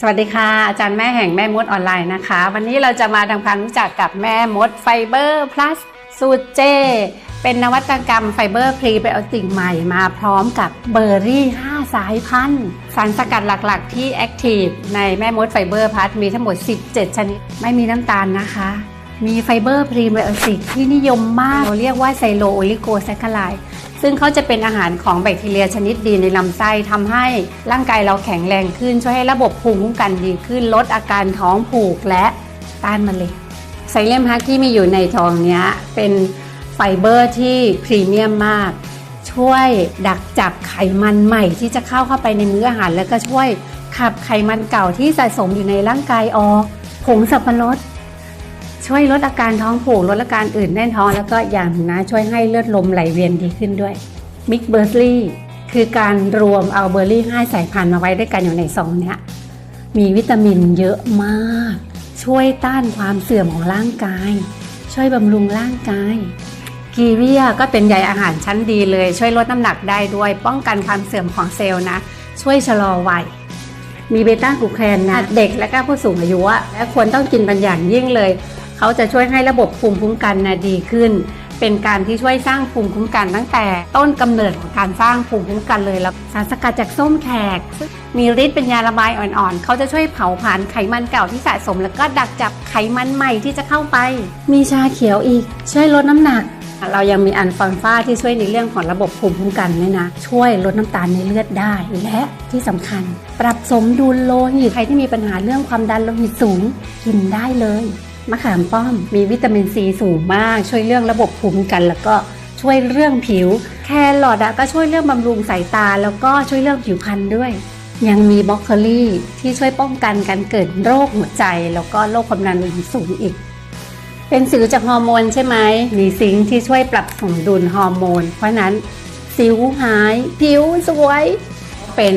สวัสดีค่ะอาจารย์แม่แห่งแม่มดออนไลน์นะคะ วันนี้เราจะมาทำความรู้จักกับแม่มดไฟเบอร์พลัสสูตรเจ เป็นนวัตกรรมไฟเบอร์พรีไบโอติกใหม่มาพร้อมกับเบอร์รี่ 5 สายพันธุ์ สารสกัดหลักๆ ที่แอคทีฟในแม่มดไฟเบอร์พลัสมีทั้งหมด 17 ชนิด ไม่มีน้ำตาลนะคะ มีไฟเบอร์พรีไบโอติกที่นิยมมากเราเรียกว่าไซโลโอลิโกแซคคาไลด์ ซึ่งเขาจะเป็นอาหารของแบคทีเรียชนิดดีในลำไส้ทำให้ร่างกายเราแข็งแรงขึ้น ช่วยให้ระบบภูมิคุ้มกันดีขึ้น ลดอาการท้องผูกและต้านมะเร็งไซเลมฮักที่มีอยู่ในทองนี้เป็นไฟเบอร์ที่พรีเมียมมาก ช่วยดักจับไขมันใหม่ที่จะเข้าเข้าไปในมื้ออาหาร แล้วก็ช่วยขับไขมันเก่าที่สะสมอยู่ในร่างกายออกผงสับปะรด ช่วยลดอาการท้องผูกลดอาการอื่นแน่นท้อง แล้วก็อย่างหนึ่งนะช่วยให้เลือดลมไหลเวียนดีขึ้นด้วยมิกเบอร์รี่คือการรวมเอาเบอร์รี่ห้าสายพันธุ์มาไว้ด้วยกันอยู่ในซองเนี้ยมีวิตามินเยอะมาก ช่วยต้านความเสื่อมของร่างกาย ช่วยบำรุงร่างกายกีเวียก็เป็นใยอาหารชั้นดีเลย ช่วยลดน้ำหนักได้ด้วย ป้องกันความเสื่อมของเซลล์นะ ช่วยชะลอวัยมีเบต้ากลูแคนนะ เด็กและก็ผู้สูงอายุอะและควรต้องกินเป็นอย่างยิ่งเลย เขาจะช่วยให้ระบบภูมิคุ้มกันนะดีขึ้น เป็นการที่ช่วยสร้างภูมิคุ้มกันตั้งแต่ต้นกำเนิดของการสร้างภูมิคุ้มกันเลยแล้วสารสกัดจากส้มแขก มีฤทธิ์เป็นยาระบายอ่อนๆ เขาจะช่วยเผาผลาญไขมันเก่าที่สะสม แล้วก็ดักจับไขมันใหม่ที่จะเข้าไป มีชาเขียวอีก ช่วยลดน้ำหนักเรายังมีอันฟังฟ้าที่ช่วยในเรื่องของระบบภูมิคุ้มกันด้วยนะ ช่วยลดน้ำตาลในเลือดได้และที่สำคัญ ปรับสมดุลโลหิตใครที่มีปัญหาเรื่องความดันโลหิตสูงกินได้เลย มะขามป้อมมีวิตามินซีสูงมาก ช่วยเรื่องระบบภูมิคุ้มกัน แล้วก็ช่วยเรื่องผิว แครอทอะก็ช่วยเรื่องบำรุงสายตา แล้วก็ช่วยเรื่องผิวพรรณด้วย ยังมีบรอกโคลีที่ช่วยป้องกันการเกิดโรคหัวใจ แล้วก็โรคความดันโลหิตสูงอีก เป็นสิวจากฮอร์โมนใช่ไหมมีซิงค์ที่ช่วยปรับสมดุลฮอร์โมน เพราะนั้นสิวหาย ผิวสวย เป็น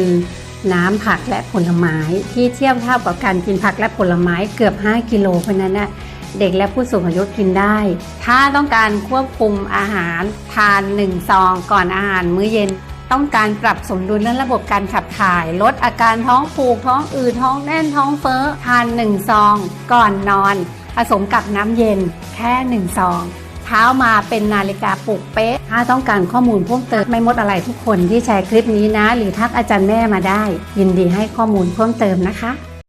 น้ำผักและผลไม้ที่เทียบเท่ากับการกินผักและผลไม้เกือบ 5 กิโลเพราะนั้นนะเด็กและผู้สูงอายุกินได้ ถ้าต้องการควบคุมอาหารทาน1ซองก่อนอาหารมื้อเย็น ต้องการปรับสมดุลเรื่องระบบการขับถ่าย ลดอาการท้องผูกท้องอืดท้องแน่นท้องเฟ้อทาน1ซอง ก่อนนอน ผสมกับน้ำเย็นแค่1ซอง เช้ามาเป็นนาฬิกาปลุกเป๊ะ ถ้าต้องการข้อมูลเพิ่มเติมไม่มดอะไรทุกคนที่แชร์คลิปนี้นะ หรือทักอาจารย์แม่มาได้ ยินดีให้ข้อมูลเพิ่มเติมนะคะ